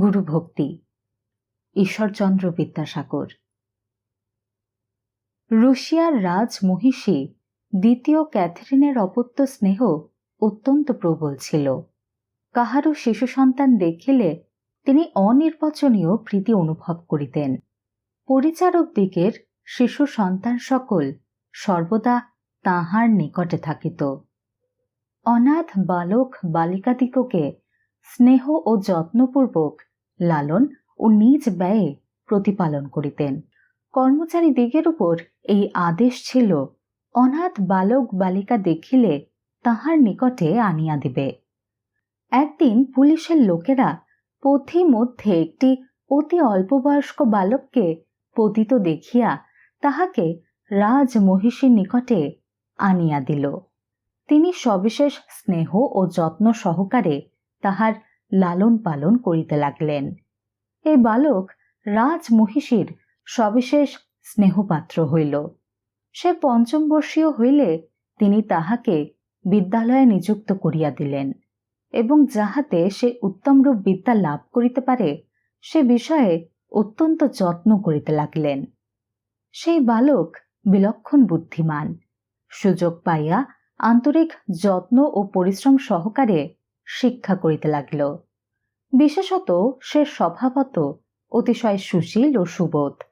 গুরুভক্তি ঈশ্বরচন্দ্র বিদ্যাসাগর। রুশিয়ার রাজ মহিষী দ্বিতীয় ক্যাথরিনের অপত্য স্নেহ অত্যন্ত প্রবল ছিল। কাহারও শিশু সন্তান দেখিলে তিনি অনির্বচনীয় প্রীতি অনুভব করিতেন। পরিচারক দিকের শিশু সন্তান সকল সর্বদা তাহার নিকটে থাকিত। অনাথ বালক বালিকাদিগকে স্নেহ ও যত্নপূর্বক লালন ও নিজ ব্যয়ে প্রতিপালন করিতেন। কর্মচারী দিগের উপর এই আদেশ ছিল, অনাথ বালক বালিকা দেখিলে তাহার নিকটে আনিয়া দিবে। একদিন পুলিশের লোকেরা পথি মধ্যে একটি অতি অল্পবয়স্ক বালককে পতিত দেখিয়া তাহাকে রাজ মহিষীর নিকটে আনিয়া দিল। তিনি সবিশেষ স্নেহ ও যত্ন সহকারে তাহার লালন পালন করিতে লাগলেন। এই বালক রাজ মহিষীর সবিশেষ স্নেহপাত্র হইল। সে পঞ্চম বর্ষীয় হইলে তিনি তাহাকে বিদ্যালয়ে নিযুক্ত করিয়া দিলেন এবং যাহাতে সে উত্তমরূপ বিদ্যা লাভ করিতে পারে, সে বিষয়ে অত্যন্ত যত্ন করিতে লাগলেন। সেই বালক বিলক্ষণ বুদ্ধিমান। সুযোগ পাইয়া আন্তরিক যত্ন ও পরিশ্রম সহকারে শিক্ষা করিতে লাগিল। বিশেষত সে স্বভাবত অতিশয় সুশীল ও সুবোধ।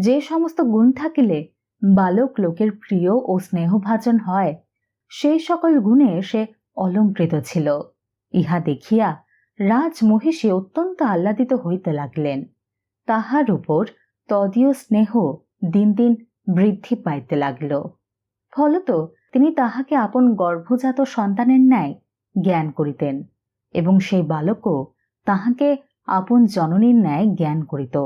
যে সমস্ত গুণ থাকিলে বালক লোকের প্রিয় ও স্নেহভাজন হয়, সেই সকল গুণে সে অলঙ্কৃত ছিল। ইহা দেখিয়া রাজ মহিষী অত্যন্ত আহ্লাদিত হইতে লাগলেন। তাহার উপর তদীয় স্নেহ দিন দিন বৃদ্ধি পাইতে লাগল। ফলত তিনি তাহাকে আপন গর্ভজাত সন্তানের ন্যায় জ্ঞান করিতেন, এবং সেই বালকও তাহাকে আপন জননীর ন্যায় জ্ঞান করিত।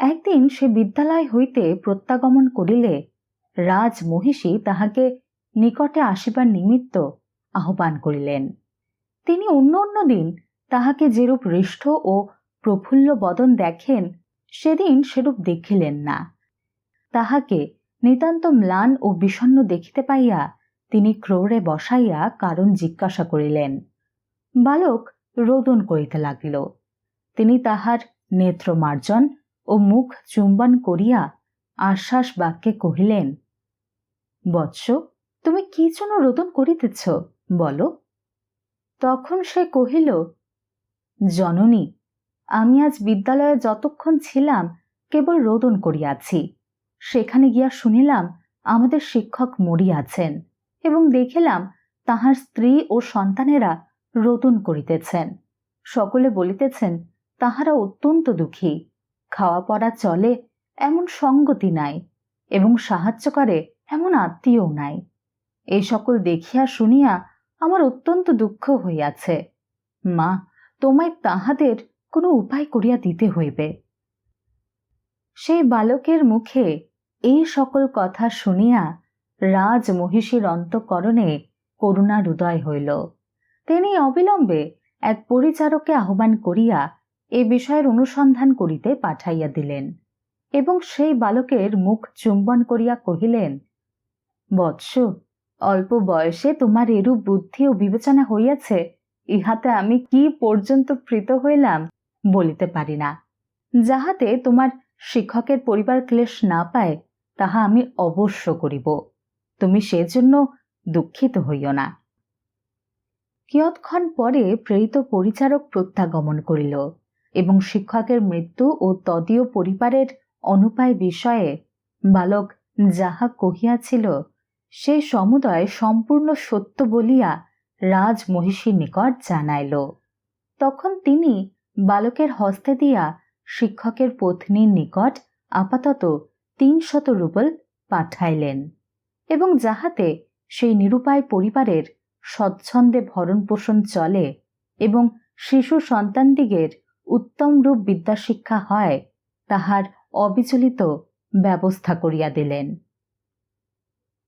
একদিন সে বিদ্যালয় হইতে প্রত্যাগমন করিলে রাজ মহিষী তাহাকে নিকটে আসিবার নিমিত্ত আহ্বান করিলেন। তিনি অন্য অন্য দিন তাহাকে যেরূপ হৃষ্ট ও প্রফুল্ল বদন দেখেন, সেদিন সেরূপ দেখিলেন না। তাহাকে নিতান্ত ম্লান ও বিষণ্ন দেখিতে পাইয়া তিনি ক্রোড়ে বসাইয়া কারণ জিজ্ঞাসা করিলেন, বালক, রোদন করিতে লাগিল। তিনি তাহার নেত্রমার্জন ও মুখ চুম্বন করিয়া আশ্বাস বাক্যে কহিলেন, বৎস, তুমি কি জন্য রোদন করিতেছ, বলো? তখন সে কহিল, জননী, আমি আজ বিদ্যালয়ে যতক্ষণ ছিলাম কেবল রোদন করিয়াছি। সেখানে গিয়া শুনিলাম আমাদের শিক্ষক মরিয়াছেন। এবং দেখিলাম তাহার স্ত্রী ও সন্তানেরা রোদন করিতেছেন। সকলে বলিতেছেন, তাহারা অত্যন্ত দুঃখী। খাওয়া পড়া চলে এমন সঙ্গতি নাই এবং সাহায্য করে এমন আত্মীয়ও নাই। এই সকল দেখিয়া শুনিয়া আমার অত্যন্ত দুঃখ হইয়াছে। মা, তোমায় তাহাদের কোনো উপায় করিয়া দিতে হইবে। সেই বালকের মুখে এই সকল কথা শুনিয়া রাজ মহিষীর অন্তঃকরণে করুণার উদয় হইল। তিনি অবিলম্বে এক পরিচারককে আহ্বান করিয়া এ বিষয়ের অনুসন্ধান করিতে পাঠাইয়া দিলেন এবং সেই বালকের মুখ চুম্বন করিয়া কহিলেন, বৎস, অল্প বয়সে তোমার এরূপ বুদ্ধি ও বিবেচনা হইয়াছে, ইহাতে আমি কি পর্যন্ত প্রীত হইলাম বলিতে পারি না। যাহাতে তোমার শিক্ষকের পরিবার ক্লেশ না পায়, তাহা আমি অবশ্য করিব। তুমি সেজন্য দুঃখিত হইও না। কিয়ৎক্ষণ পরে প্রেরিত পরিচারক প্রত্যাগমন করিল এবং শিক্ষকের মৃত্যু ও তদীয় পরিবারের অনুপায় বিষয়ে বালক যাহা কহিয়াছিল, সে সমুদয় সম্পূর্ণ সত্য বলিয়া রাজ মহিষীর নিকট জানাইল। তখন তিনি বালকের হস্তে দিয়া শিক্ষকের পত্নীর নিকট আপাতত তিনশত রুবল পাঠাইলেন। এবং যাহাতে সেই নিরুপায় পরিবারের স্বচ্ছন্দে ভরণ পোষণ চলে এবং শিশু সন্তানদিগের উত্তম রূপ বিদ্যাশিক্ষা হয়, তাহার অবিচলিত ব্যবস্থা করিয়া দিলেন।